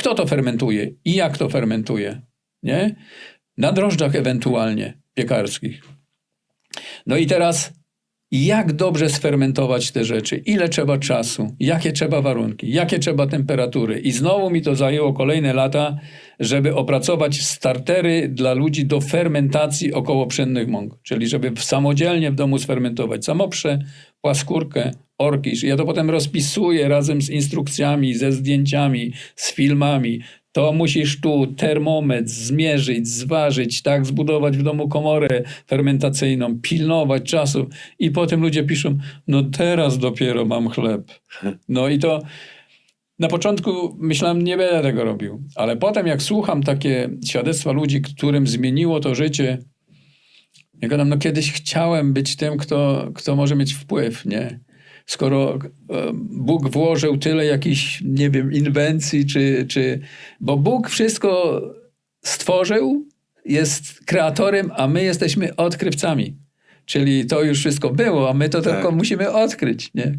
Kto to fermentuje i jak to fermentuje, nie? Na drożdżach ewentualnie piekarskich. No i teraz, jak dobrze sfermentować te rzeczy? Ile trzeba czasu? Jakie trzeba warunki? Jakie trzeba temperatury? I znowu mi to zajęło kolejne lata, żeby opracować startery dla ludzi do fermentacji okołopszennych mąk. Czyli żeby samodzielnie w domu sfermentować samoprze, płaskórkę, orkisz. Ja to potem rozpisuję razem z instrukcjami, ze zdjęciami, z filmami. To musisz tu termometr zmierzyć, zważyć, tak, zbudować w domu komorę fermentacyjną, pilnować czasu. I potem ludzie piszą, no teraz dopiero mam chleb. No i to na początku myślałem, nie będę tego robił. Ale potem jak słucham takie świadectwa ludzi, którym zmieniło to życie, ja gadam, no kiedyś chciałem być tym, kto, kto może mieć wpływ, nie? Skoro e, Bóg włożył tyle jakichś, nie wiem, inwencji, czy, czy... Bo Bóg wszystko stworzył, jest kreatorem, a my jesteśmy odkrywcami. Czyli to już wszystko było, a my to Tak. tylko musimy odkryć, nie?